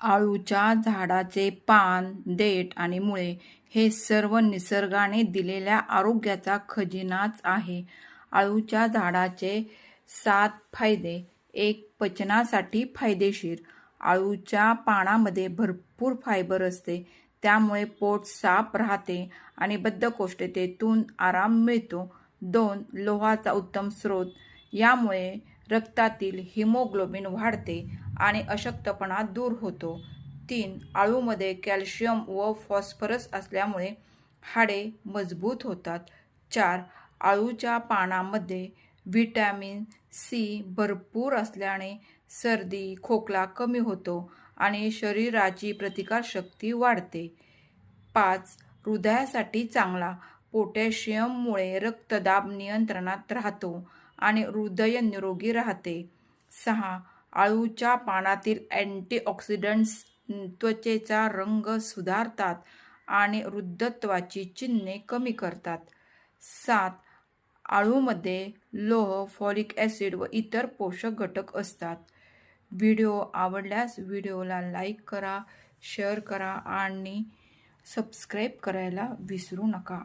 आळूच्या झाडाचे पान देठ आणि मुळे हे सर्व निसर्गाने दिलेल्या आरोग्याचा खजिनाच आहे. आळूच्या झाडाचे सात फायदे. एक पचनासाठी फायदेशीर. आळूच्या पानामध्ये भरपूर फायबर असते. त्यामुळे पोट साफ राहते आणि बद्धकोष्ठतेतून आराम मिळतो. दोन लोहाचा उत्तम स्रोत. यामुळे रक्तातील हिमोग्लोबिन वाढते. आणि अशक्तपणा दूर होतो. तीन आळूमध्ये कॅल्शियम व फॉस्फरस असल्यामुळे हाडे मजबूत होतात. चार आळूच्या पानामध्ये व्हिटॅमिन सी भरपूर असल्याने सर्दी खोकला कमी होतो आणि शरीराची प्रतिकारशक्ती वाढते. पाच हृदयासाठी चांगला पोटॅशियममुळे रक्तदाब नियंत्रणात राहतो आणि हृदय निरोगी राहते. सहा आळूच्या पानातील अँटीऑक्सिडंट्स त्वचेचा रंग सुधारतात आणि वृद्धत्वाची चिन्हे कमी करतात. सात आळूमध्ये लोह फॉलिक ॲसिड व इतर पोषक घटक असतात. व्हिडिओ आवडल्यास व्हिडिओला लाईक करा शेअर करा आणि सबस्क्राईब करायला विसरू नका.